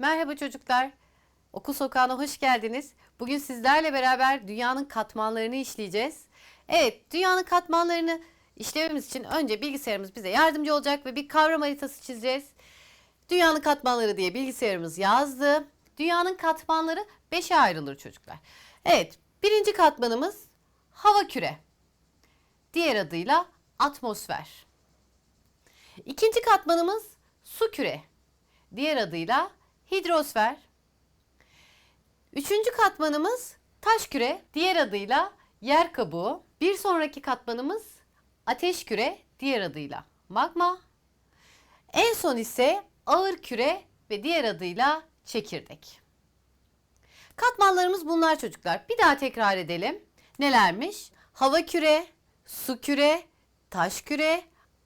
Merhaba çocuklar. Okul sokağına hoş geldiniz. Bugün sizlerle beraber dünyanın katmanlarını işleyeceğiz. Evet, dünyanın katmanlarını işlememiz için önce bilgisayarımız bize yardımcı olacak ve bir kavram haritası çizeceğiz. Dünyanın katmanları diye bilgisayarımız yazdı. Dünyanın katmanları 5'e ayrılır çocuklar. Evet, birinci katmanımız hava küre. Diğer adıyla atmosfer. İkinci katmanımız su küre. Diğer adıyla hidrosfer. Üçüncü katmanımız taş küre, diğer adıyla yer kabuğu. Bir sonraki katmanımız ateş küre, diğer adıyla magma. En son ise ağır küre ve diğer adıyla çekirdek. Katmanlarımız bunlar çocuklar. Bir daha tekrar edelim. Nelermiş? Hava küre, su küre, taş küre,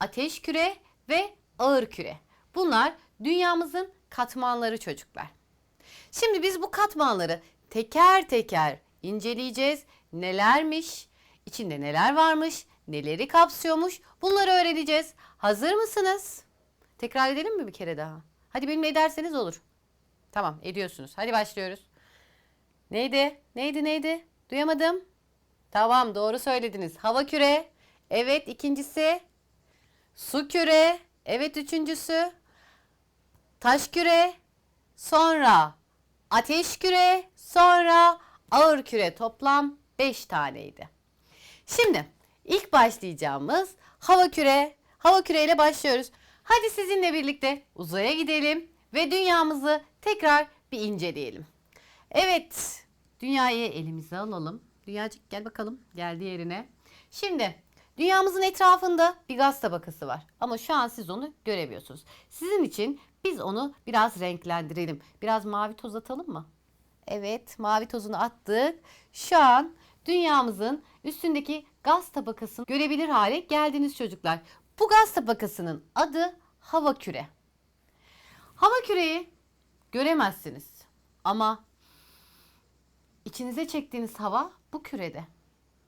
ateş küre ve ağır küre. Bunlar dünyamızın katmanları çocuklar. Şimdi biz bu katmanları teker teker inceleyeceğiz. Nelermiş, içinde neler varmış, neleri kapsıyormuş bunları öğreneceğiz. Hazır mısınız? Tekrar edelim mi bir kere daha? Hadi benimle ederseniz olur. Tamam ediyorsunuz. Hadi başlıyoruz. Neydi? Neydi neydi? Duyamadım. Tamam doğru söylediniz. Hava küre. Evet ikincisi. Su küre. Evet üçüncüsü. Taş küre. Sonra ateş küre. Sonra ağır küre. Toplam 5 taneydi. Şimdi ilk başlayacağımız hava küre. Hava küreyle başlıyoruz. Hadi sizinle birlikte uzaya gidelim ve dünyamızı tekrar bir inceleyelim. Evet, dünyayı elimize alalım. Dünyacık gel bakalım, geldi yerine. Şimdi dünyamızın etrafında bir gaz tabakası var. Ama şu an siz onu göremiyorsunuz. Sizin için biz onu biraz renklendirelim. Biraz mavi toz atalım mı? Evet, mavi tozunu attık. Şu an dünyamızın üstündeki gaz tabakasını görebilir hale geldiniz çocuklar. Bu gaz tabakasının adı hava küre. Hava küreyi göremezsiniz ama içinize çektiğiniz hava bu kürede.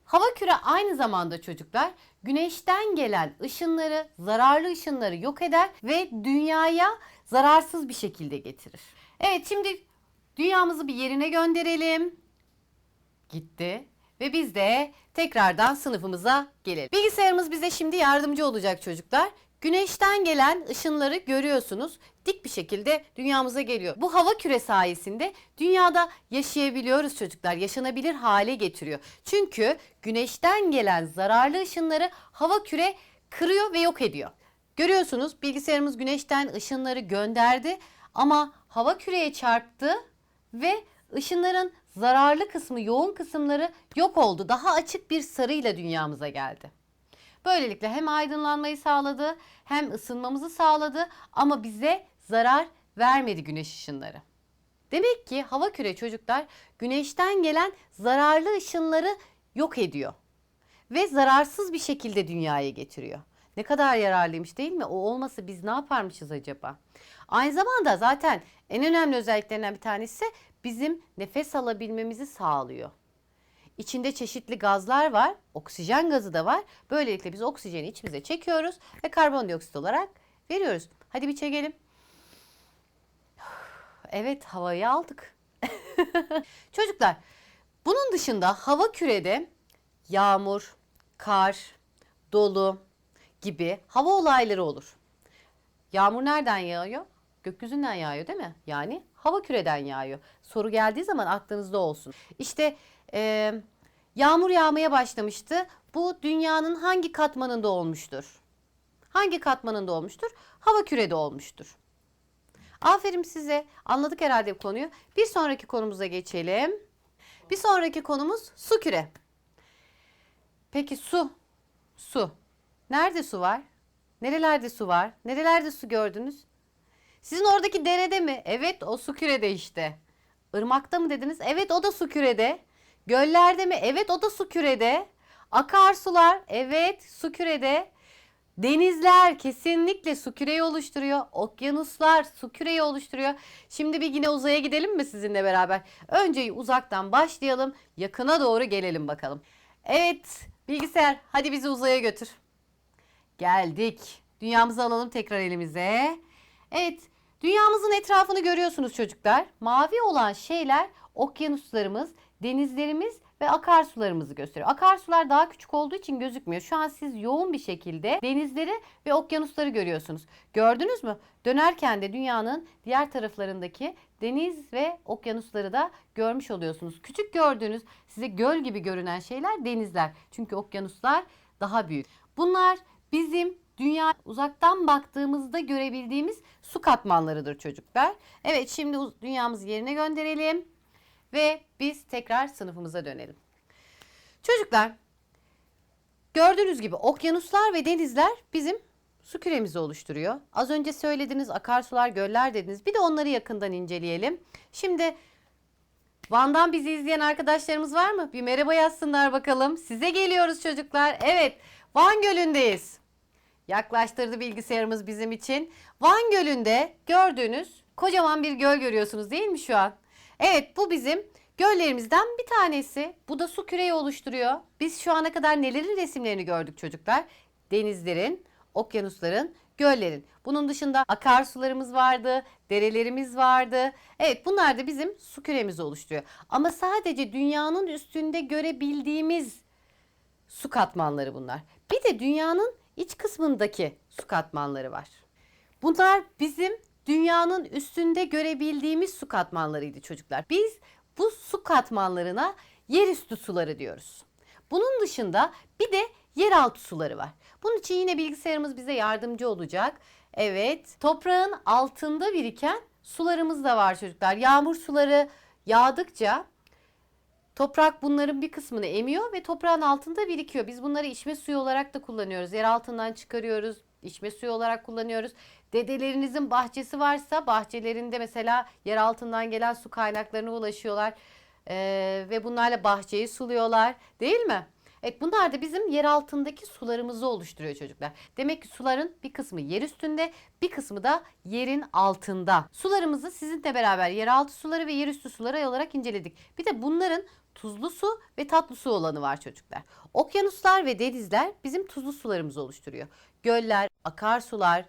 Hava küre aynı zamanda çocuklar güneşten gelen ışınları, zararlı ışınları yok eder ve dünyaya zararsız bir şekilde getirir. Evet şimdi dünyamızı bir yerine gönderelim. Gitti ve biz de tekrardan sınıfımıza gelelim. Bilgisayarımız bize şimdi yardımcı olacak çocuklar. Güneşten gelen ışınları görüyorsunuz. Dik bir şekilde dünyamıza geliyor. Bu hava küre sayesinde dünyada yaşayabiliyoruz çocuklar. Yaşanabilir hale getiriyor. Çünkü güneşten gelen zararlı ışınları hava küre kırıyor ve yok ediyor. Görüyorsunuz bilgisayarımız güneşten ışınları gönderdi ama hava küreye çarptı ve ışınların zararlı kısmı, yoğun kısımları yok oldu. Daha açık bir sarıyla dünyamıza geldi. Böylelikle hem aydınlanmayı sağladı hem ısınmamızı sağladı ama bize zarar vermedi güneş ışınları. Demek ki hava küre çocuklar güneşten gelen zararlı ışınları yok ediyor ve zararsız bir şekilde dünyaya getiriyor. Ne kadar yararlıymış değil mi? O olmasa biz ne yaparmışız acaba? Aynı zamanda zaten en önemli özelliklerinden bir tanesi bizim nefes alabilmemizi sağlıyor. İçinde çeşitli gazlar var. Oksijen gazı da var. Böylelikle biz oksijeni içimize çekiyoruz ve karbondioksit olarak veriyoruz. Hadi bir çekelim. Evet havayı aldık. Çocuklar bunun dışında hava kürede yağmur, kar, dolu gibi hava olayları olur. Yağmur nereden yağıyor? Gökyüzünden yağıyor değil mi? Yani hava küreden yağıyor. Soru geldiği zaman aklınızda olsun. İşte e, yağmur yağmaya başlamıştı. Bu dünyanın hangi katmanında olmuştur? Hangi katmanında olmuştur? Hava kürede olmuştur. Aferin size. Anladık herhalde bu konuyu. Bir sonraki konumuza geçelim. Bir sonraki konumuz su küre. Peki su. Su. Nerede su var? Nerelerde su var? Nerelerde su gördünüz? Sizin oradaki derede mi? Evet o su kürede işte. Irmakta mı dediniz? Evet o da su kürede. Göllerde mi? Evet o da su kürede. Akarsular? Evet su kürede. Denizler kesinlikle su küreyi oluşturuyor. Okyanuslar su küreyi oluşturuyor. Şimdi bir yine uzaya gidelim mi sizinle beraber? Önce uzaktan başlayalım. Yakına doğru gelelim bakalım. Evet bilgisayar hadi bizi uzaya götür. Geldik. Dünyamızı alalım tekrar elimize. Evet Dünyamızın etrafını görüyorsunuz çocuklar. Mavi olan şeyler okyanuslarımız, denizlerimiz ve akarsularımızı gösteriyor. Akarsular daha küçük olduğu için gözükmüyor. Şu an siz yoğun bir şekilde denizleri ve okyanusları görüyorsunuz. Gördünüz mü? Dönerken de dünyanın diğer taraflarındaki deniz ve okyanusları da görmüş oluyorsunuz. Küçük gördüğünüz size göl gibi görünen şeyler denizler. Çünkü okyanuslar daha büyük. Bunlar bizim dünya uzaktan baktığımızda görebildiğimiz su katmanlarıdır çocuklar. Evet şimdi dünyamızı yerine gönderelim ve biz tekrar sınıfımıza dönelim. Çocuklar gördüğünüz gibi okyanuslar ve denizler bizim su küremizi oluşturuyor. Az önce söylediniz akarsular, göller dediniz. Bir de onları yakından inceleyelim. Şimdi Van'dan bizi izleyen arkadaşlarımız var mı? Bir merhaba yazsınlar bakalım. Size geliyoruz çocuklar. Evet, Van Gölü'ndeyiz. Yaklaştırdı bilgisayarımız bizim için. Van Gölü'nde gördüğünüz kocaman bir göl görüyorsunuz değil mi şu an? Evet, bu bizim göllerimizden bir tanesi. Bu da su küreyi oluşturuyor. Biz şu ana kadar nelerin resimlerini gördük çocuklar? Denizlerin, okyanusların, göllerin. Bunun dışında akarsularımız vardı, derelerimiz vardı. Evet bunlar da bizim su küremizi oluşturuyor. Ama sadece dünyanın üstünde görebildiğimiz su katmanları bunlar. Bir de dünyanın iç kısmındaki su katmanları var. Bunlar bizim dünyanın üstünde görebildiğimiz su katmanlarıydı çocuklar. Biz bu su katmanlarına yerüstü suları diyoruz. Bunun dışında bir de yeraltı suları var. Bunun için yine bilgisayarımız bize yardımcı olacak. Evet, toprağın altında biriken sularımız da var çocuklar. Yağmur suları yağdıkça Toprak bunların bir kısmını emiyor ve toprağın altında birikiyor. Biz bunları içme suyu olarak da kullanıyoruz. Yer altından çıkarıyoruz, içme suyu olarak kullanıyoruz. Dedelerinizin bahçesi varsa bahçelerinde mesela yer altından gelen su kaynaklarına ulaşıyorlar. Ee, ve bunlarla bahçeyi suluyorlar değil mi? Evet bunlar da bizim yer altındaki sularımızı oluşturuyor çocuklar. Demek ki suların bir kısmı yer üstünde bir kısmı da yerin altında. Sularımızı sizinle beraber yeraltı suları ve yerüstü suları olarak inceledik. Bir de bunların tuzlu su ve tatlı su olanı var çocuklar. Okyanuslar ve denizler bizim tuzlu sularımızı oluşturuyor. Göller, akarsular,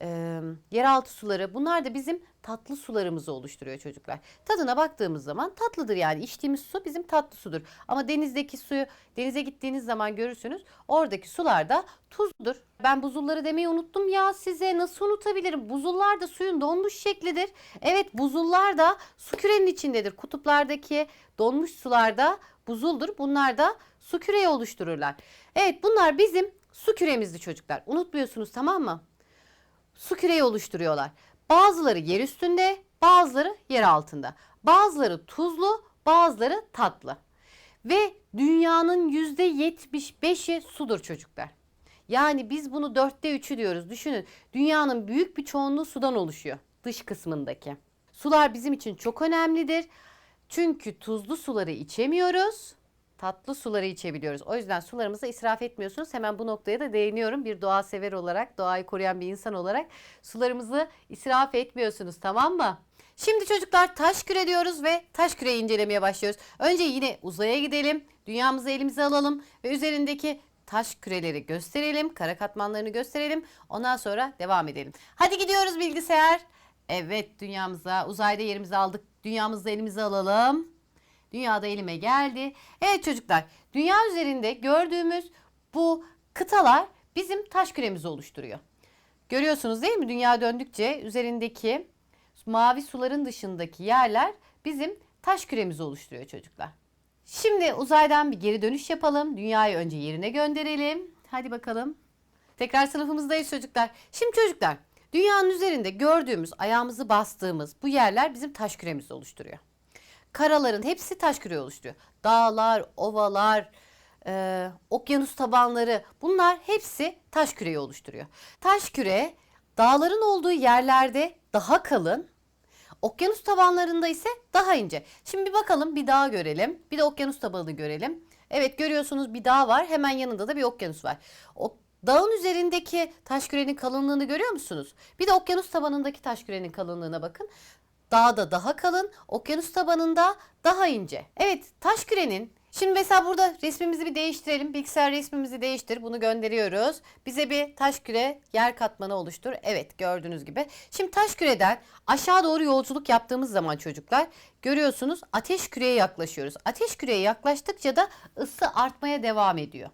e, yeraltı suları bunlar da bizim tatlı sularımızı oluşturuyor çocuklar. Tadına baktığımız zaman tatlıdır yani içtiğimiz su bizim tatlı sudur. Ama denizdeki suyu denize gittiğiniz zaman görürsünüz oradaki sular da tuzludur. Ben buzulları demeyi unuttum ya size nasıl unutabilirim? Buzullar da suyun donmuş şeklidir. Evet buzullar da su kürenin içindedir. Kutuplardaki donmuş sularda buzuldur. Bunlar da su küreyi oluştururlar. Evet bunlar bizim su küremizdi çocuklar. Unutmuyorsunuz tamam mı? su küreyi oluşturuyorlar. Bazıları yer üstünde, bazıları yer altında. Bazıları tuzlu, bazıları tatlı. Ve dünyanın %75'i sudur çocuklar. Yani biz bunu dörtte üçü diyoruz. Düşünün dünyanın büyük bir çoğunluğu sudan oluşuyor. Dış kısmındaki. Sular bizim için çok önemlidir. Çünkü tuzlu suları içemiyoruz. Tatlı suları içebiliyoruz. O yüzden sularımızı israf etmiyorsunuz. Hemen bu noktaya da değiniyorum. Bir doğa sever olarak, doğayı koruyan bir insan olarak sularımızı israf etmiyorsunuz tamam mı? Şimdi çocuklar taş küre diyoruz ve taş küreyi incelemeye başlıyoruz. Önce yine uzaya gidelim. Dünyamızı elimize alalım ve üzerindeki taş küreleri gösterelim. Kara katmanlarını gösterelim. Ondan sonra devam edelim. Hadi gidiyoruz bilgisayar. Evet dünyamıza uzayda yerimizi aldık. Dünyamızı elimize alalım. Dünyada elime geldi. Evet çocuklar, dünya üzerinde gördüğümüz bu kıtalar bizim taş küremizi oluşturuyor. Görüyorsunuz değil mi? Dünya döndükçe üzerindeki mavi suların dışındaki yerler bizim taş küremizi oluşturuyor çocuklar. Şimdi uzaydan bir geri dönüş yapalım. Dünyayı önce yerine gönderelim. Hadi bakalım. Tekrar sınıfımızdayız çocuklar. Şimdi çocuklar, dünyanın üzerinde gördüğümüz, ayağımızı bastığımız bu yerler bizim taş küremizi oluşturuyor karaların hepsi taş küre oluşturuyor. Dağlar, ovalar, e, okyanus tabanları bunlar hepsi taş küreyi oluşturuyor. Taş küre dağların olduğu yerlerde daha kalın, okyanus tabanlarında ise daha ince. Şimdi bir bakalım bir dağ görelim, bir de okyanus tabanını görelim. Evet görüyorsunuz bir dağ var, hemen yanında da bir okyanus var. O Dağın üzerindeki taş kürenin kalınlığını görüyor musunuz? Bir de okyanus tabanındaki taş kürenin kalınlığına bakın. Dağda daha kalın, okyanus tabanında daha ince. Evet, taş kürenin Şimdi mesela burada resmimizi bir değiştirelim. Bilgisayar resmimizi değiştir. Bunu gönderiyoruz. Bize bir taş küre yer katmanı oluştur. Evet gördüğünüz gibi. Şimdi taş küreden aşağı doğru yolculuk yaptığımız zaman çocuklar görüyorsunuz ateş küreye yaklaşıyoruz. Ateş küreye yaklaştıkça da ısı artmaya devam ediyor.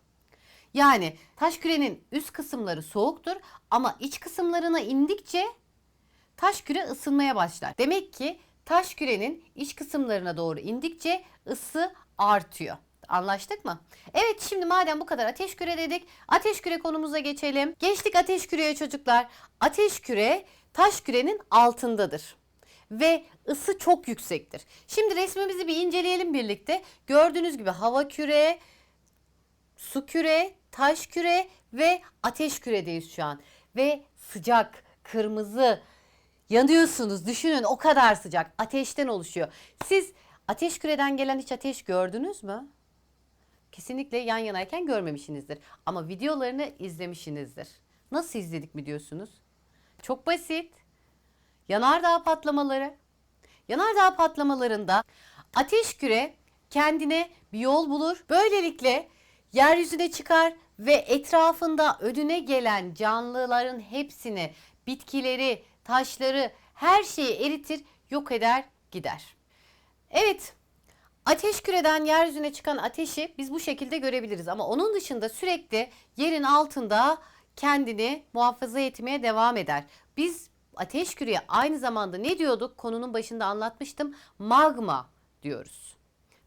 Yani taş kürenin üst kısımları soğuktur ama iç kısımlarına indikçe taş küre ısınmaya başlar. Demek ki taş kürenin iç kısımlarına doğru indikçe ısı artıyor. Anlaştık mı? Evet şimdi madem bu kadar ateş küre dedik ateş küre konumuza geçelim. Geçtik ateş küreye çocuklar. Ateş küre taş kürenin altındadır ve ısı çok yüksektir. Şimdi resmimizi bir inceleyelim birlikte. Gördüğünüz gibi hava küre, su küre, taş küre ve ateş küredeyiz şu an. Ve sıcak, kırmızı, yanıyorsunuz. Düşünün o kadar sıcak. Ateşten oluşuyor. Siz ateş küreden gelen hiç ateş gördünüz mü? Kesinlikle yan yanayken görmemişsinizdir. Ama videolarını izlemişsinizdir. Nasıl izledik mi diyorsunuz? Çok basit. Yanardağ patlamaları. Yanardağ patlamalarında ateş küre kendine bir yol bulur. Böylelikle yeryüzüne çıkar ve etrafında önüne gelen canlıların hepsini, bitkileri, taşları, her şeyi eritir, yok eder, gider. Evet, Ateş küreden yeryüzüne çıkan ateşi biz bu şekilde görebiliriz ama onun dışında sürekli yerin altında kendini muhafaza etmeye devam eder. Biz ateş küreye aynı zamanda ne diyorduk? Konunun başında anlatmıştım. Magma diyoruz.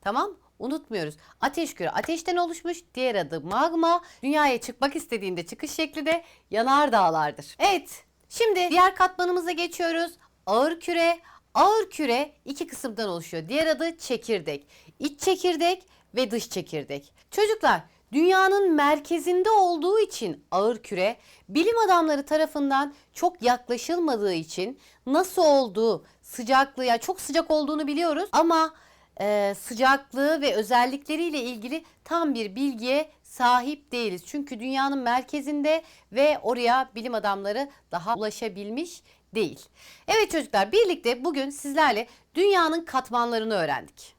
Tamam? Unutmuyoruz. Ateş küre ateşten oluşmuş. Diğer adı magma. Dünyaya çıkmak istediğinde çıkış şekli de yanardağlardır. Evet. Şimdi diğer katmanımıza geçiyoruz. Ağır küre. Ağır küre iki kısımdan oluşuyor. Diğer adı çekirdek. İç çekirdek ve dış çekirdek. Çocuklar dünyanın merkezinde olduğu için ağır küre bilim adamları tarafından çok yaklaşılmadığı için nasıl olduğu, sıcaklığı yani çok sıcak olduğunu biliyoruz ama e, sıcaklığı ve özellikleriyle ilgili tam bir bilgiye sahip değiliz. Çünkü dünyanın merkezinde ve oraya bilim adamları daha ulaşabilmiş değil. Evet çocuklar birlikte bugün sizlerle dünyanın katmanlarını öğrendik.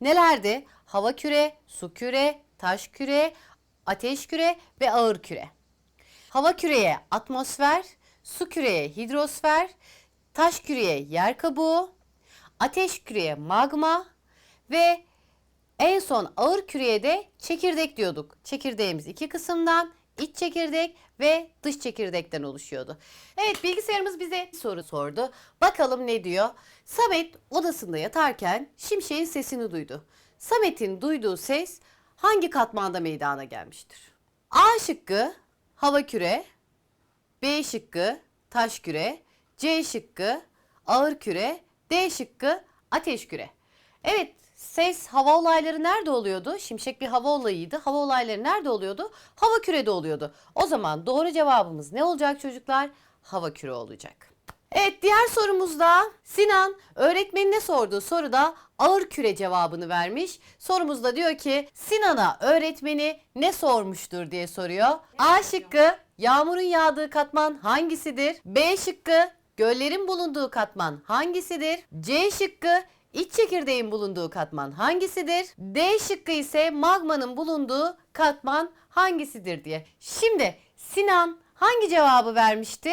Nelerdi? Hava küre, su küre, taş küre, ateş küre ve ağır küre. Hava küreye atmosfer, su küreye hidrosfer, taş küreye yer kabuğu, ateş küreye magma ve en son ağır küreye de çekirdek diyorduk. Çekirdeğimiz iki kısımdan iç çekirdek ve dış çekirdekten oluşuyordu. Evet bilgisayarımız bize bir soru sordu. Bakalım ne diyor? Samet odasında yatarken şimşeğin sesini duydu. Samet'in duyduğu ses hangi katmanda meydana gelmiştir? A şıkkı hava küre, B şıkkı taş küre, C şıkkı ağır küre, D şıkkı ateş küre. Evet ses hava olayları nerede oluyordu? Şimşek bir hava olayıydı. Hava olayları nerede oluyordu? Hava kürede oluyordu. O zaman doğru cevabımız ne olacak çocuklar? Hava küre olacak. Evet diğer sorumuzda Sinan öğretmenine sorduğu soruda ağır küre cevabını vermiş. Sorumuzda diyor ki Sinan'a öğretmeni ne sormuştur diye soruyor. A şıkkı yağmurun yağdığı katman hangisidir? B şıkkı göllerin bulunduğu katman hangisidir? C şıkkı İç çekirdeğin bulunduğu katman hangisidir? D şıkkı ise magmanın bulunduğu katman hangisidir diye. Şimdi Sinan hangi cevabı vermişti?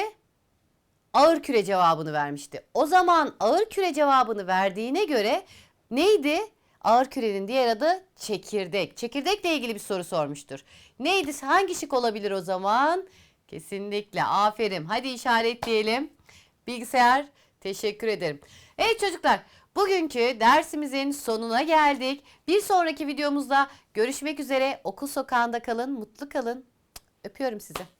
Ağır küre cevabını vermişti. O zaman ağır küre cevabını verdiğine göre neydi? Ağır kürenin diğer adı çekirdek. Çekirdekle ilgili bir soru sormuştur. Neydi? Hangi şık olabilir o zaman? Kesinlikle. Aferin. Hadi işaretleyelim. Bilgisayar teşekkür ederim. Evet çocuklar Bugünkü dersimizin sonuna geldik. Bir sonraki videomuzda görüşmek üzere. Okul sokağında kalın, mutlu kalın. Öpüyorum sizi.